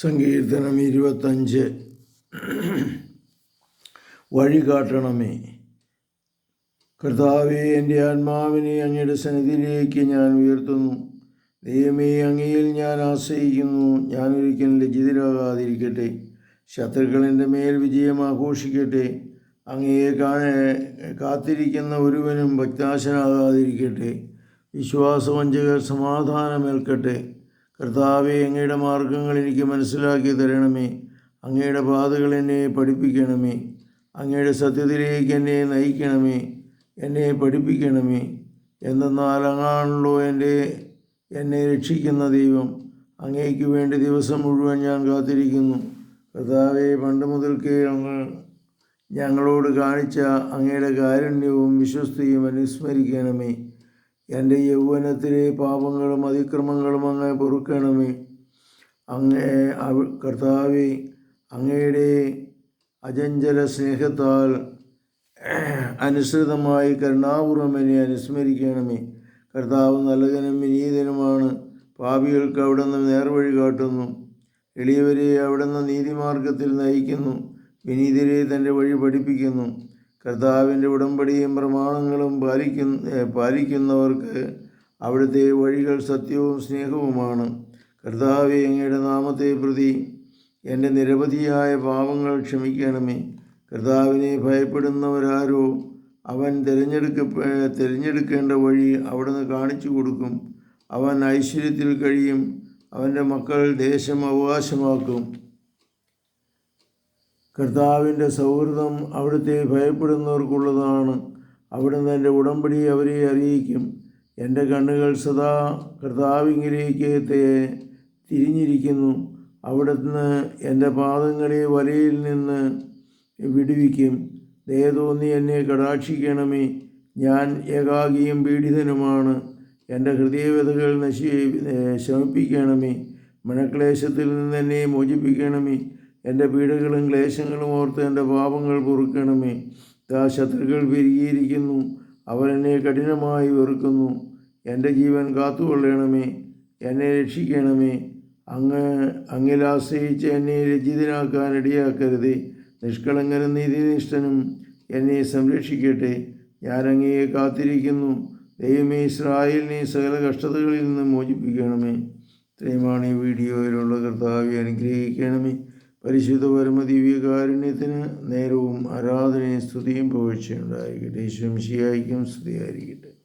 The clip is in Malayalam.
സങ്കീർത്തനം ഇരുപത്തഞ്ച്. വഴി കാട്ടണമേ. കർത്താവെ എന്റെ ആത്മാവിനെ അങ്ങയുടെ സന്നിധിയിലേക്ക് ഞാൻ ഉയർത്തുന്നു. ദൈവമേ അങ്ങയിൽ ഞാൻ ആശ്രയിക്കുന്നു. ഞാൻ ഒരിക്കലും ലജ്ജിതരാകാതിരിക്കട്ടെ. ശത്രുക്കൾ എന്റെ മേൽ വിജയം ആഘോഷിക്കട്ടെ. അങ്ങയെ കാണ കാത്തിരിക്കുന്ന ഒരുവനും ഭക്താശനാകാതിരിക്കട്ടെ. വിശ്വാസവഞ്ചകർ സമാധാനമേൽക്കട്ടെ. കർത്താവെ അങ്ങയുടെ മാർഗങ്ങൾ എനിക്ക് മനസ്സിലാക്കി തരണമേ. അങ്ങയുടെ പാതകൾ എന്നെ പഠിപ്പിക്കണമേ. അങ്ങയുടെ സത്യത്തിലേക്ക് എന്നെ നയിക്കണമേ. എന്നെ പഠിപ്പിക്കണമേ. എന്തെന്നാൽ അങ്ങാണല്ലോ എന്റെ എന്നെ രക്ഷിക്കുന്ന ദൈവം. അങ്ങേക്ക് വേണ്ടി ദിവസം മുഴുവൻ ഞാൻ കാത്തിരിക്കുന്നു. കർത്താവെ പണ്ട് മുതൽക്കേ അങ്ങ് ഞങ്ങളോട് കാണിച്ച അങ്ങയുടെ കാരുണ്യവും വിശ്വസ്തയും അനുസ്മരിക്കണമേ എന്റെ യൗവനത്തിലെ പാപങ്ങളും അതിക്രമങ്ങളും അങ്ങ് പൊറുക്കണമേ. അങ്ങേ കർത്താവെ അങ്ങയുടെ അജഞ്ചല സ്നേഹത്താൽ അനുസൃതമായി കരുണാപൂർവം അനുസ്മരിക്കണമേ. കർത്താവ് നല്ലതിനും വിനീതനുമാണ്. പാപികൾക്ക് അവിടെ നിന്ന് നേർവഴി കാട്ടുന്നു. എളിയവരെ അവിടെ നിന്ന് നീതിമാർഗത്തിൽ നയിക്കുന്നു. വിനീതരെ തന്റെ വഴി പഠിപ്പിക്കുന്നു. കർത്താവിന്റെ ഉടമ്പടിയും പ്രമാണങ്ങളും പാലിക്കുന്ന പാലിക്കുന്നവർക്ക് അവിടുത്തെ വഴികൾ സത്യവും സ്നേഹവുമാണ്. കർത്താവെ അങ്ങയുടെ നാമത്തെ പ്രതി എന്റെ നിരവധിയായ പാപങ്ങൾ ക്ഷമിക്കണമേ. കർത്താവിനെ ഭയപ്പെടുന്നവരാരോ അവൻ തിരഞ്ഞെടുക്ക തിരഞ്ഞെടുക്കേണ്ട വഴി അവിടുന്ന് കാണിച്ചു കൊടുക്കും. അവൻ ഐശ്വര്യത്തിൽ കഴിയും. അവന്റെ മക്കൾ ദേശം അവകാശമാക്കും. കർത്താവിന്റെ സൗഹൃദം അവിടുത്തെ ഭയപ്പെടുന്നവർക്കുള്ളതാണ്. അവിടുന്ന് എന്റെ ഉടമ്പടി അവരെ അറിയിക്കും. എന്റെ കണ്ണുകൾ സദാ കർത്താവിങ്കിലേക്ക് തിരിഞ്ഞിരിക്കുന്നു. അവിടുന്ന് എന്റെ പാദങ്ങളെ വലയിൽ നിന്ന് വിടുവിക്കും. ദയതോന്നി എന്നെ കടാക്ഷിക്കണമേ. ഞാൻ ഏകാഗിയും പീഡിതനുമാണ്. എന്റെ ഹൃദയവ്യതകൾ നശി ശമിപ്പിക്കണമേ. മനക്ലേശത്തിൽ നിന്ന് എന്നെ മോചിപ്പിക്കണമേ. എന്റെ പീഡകളും ക്ലേശങ്ങളും ഓർത്ത് എന്റെ പാപങ്ങൾ പൊറുക്കണമേ. ദാ ശത്രുക്കൾ പെരുകിയിരിക്കുന്നു. അവരെന്നെ കഠിനമായി വെറുക്കുന്നു. എന്റെ ജീവൻ കാത്തുകൊള്ളണമേ. എന്നെ രക്ഷിക്കണമേ. അങ്ങ് അങ്ങിൽ ആശ്രയിച്ച് എന്നെ രചിതനാക്കാൻ ഇടയാക്കരുതേ. നിഷ്കളങ്കനും നീതിനിഷ്ഠനും എന്നെ സംരക്ഷിക്കട്ടെ. ഞാൻ അങ്ങയെ കാത്തിരിക്കുന്നു. ദൈവമേ ഇസ്രായേലിനെ സകല കഷ്ടതകളിൽ നിന്ന് മോചിപ്പിക്കണമേ. ഇത്രയുമാണ് ഈ വീഡിയോയിലുള്ള കർത്താവെ അനുഗ്രഹിക്കണമേ. പരിശുദ്ധ പരമ ദിവ്യകാരുണ്യത്തിന് നേരവും ആരാധനയും സ്തുതിയും പുകഴ്ചയുണ്ടായിരിക്കട്ടെ ശംശിയായിരിക്കും സ്തുതിയായിരിക്കട്ടെ.